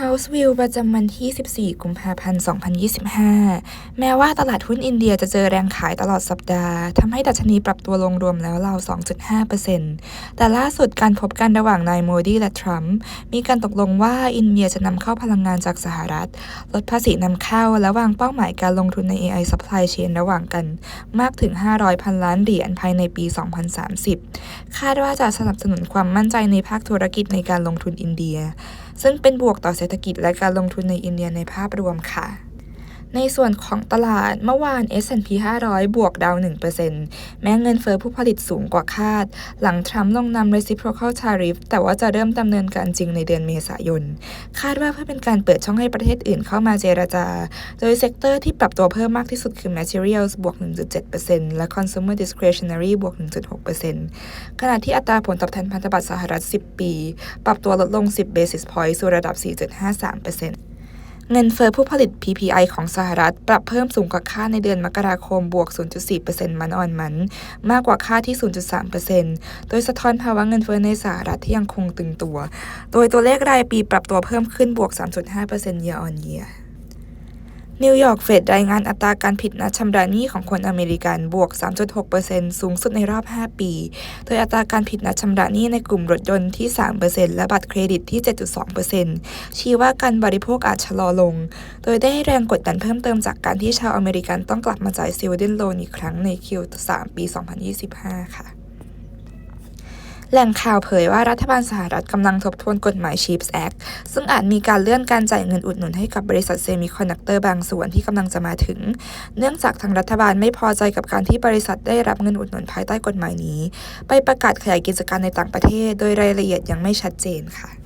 House View ประจำวันที่ 14 กุมภาพันธ์ 2025 แม้ว่าตลาดหุ้นอินเดียจะเจอแรงขายตลอดสัปดาห์ทำให้ดัชนีปรับตัวลงรวมแล้วราว 2.5%แต่ล่าสุดการพบกันระหว่างนายโมดีและทรัมป์มีการตกลงว่าอินเดียจะนำเข้าพลังงานจากสหรัฐ ลดภาษีนำเข้าและวางเป้าหมายการลงทุนใน AI supply chain ระหว่างกัน มากถึง 500 พันล้านเหรียญภายในปี 2030 คาดว่าจะสนับสนุนความมั่นใจในภาคธุรกิจในการลงทุนอินเดีย ซึ่งเป็นบวกต่อเศรษฐกิจและการลงทุนในอินเดียในภาพรวมค่ะ ในส่วนของตลาดเมื่อวาน S&P 500 บวกดาว 1%แม้เงินเฟอ้อผู้ผลิตสูงกว่าคาด หลังทรัมป์ลงนำ reciprocal tariff แต่ว่าจะเริ่มดำเนินการจริงในเดือนเมษายน คาดว่าเพื่อเป็นการเปิดช่องให้ประเทศอื่นเข้ามาเจรจา โดยเซกเตอร์ที่ปรับตัวเพิ่มมากที่สุดคือ materials บวก 1.7%และ consumer discretionary บวก 1.6%ขณะที่อัตราผลตอบแทนพันธบัตรสหรัฐ 10 ปี ปรับตัวลดลง 10 basis point สู่ระดับ 4.53% เงินเฟอ้อผู้ผลิต PPI ของสหรัฐ ปรับเพิ่มสูงกว่าค่าในเดือนมกราคมบวก 0.4%มันออนมัน มากกว่าค่าที่ 0.3%โดยสะท้อนภาวะเงินเฟอ้อในสหรัฐที่ยังคงตึงตัว โดยตัวเลขรายปีปรับตัวเพิ่มขึ้นบวก 3.5% year on year นิวยอร์กเฟดรายงานอัตราการผิดนัดชำระหนี้ของคนอเมริกันบวก 3.6%สูงสุดในรอบ 5 ปี โดยอัตราการผิดนัดชำระหนี้ในกลุ่มรถยนต์ที่ 3%และบัตรเครดิตที่ 7.2%ชี้ว่าการบริโภคอาจชะลอลง โดยได้ให้แรงกดดันเพิ่มเติมจากการที่ชาวอเมริกันต้องกลับมาจ่ายซิลเดนโลนอีกครั้งใน Q3 ปี 2025 ค่ะ แหล่งข่าวเผยว่ารัฐบาลสหรัฐกำลังทบทวนกฎหมาย CHIPS Act ซึ่งอาจมีการเลื่อนการจ่ายเงินอุดหนุนให้กับบริษัทเซมิคอนดักเตอร์บางส่วนที่กำลังจะมาถึง เนื่องจากทางรัฐบาลไม่พอใจกับการที่บริษัทได้รับเงินอุดหนุนภายใต้กฎหมายนี้ ไปประกาศขยายกิจการในต่างประเทศ โดยรายละเอียดยังไม่ชัดเจนค่ะ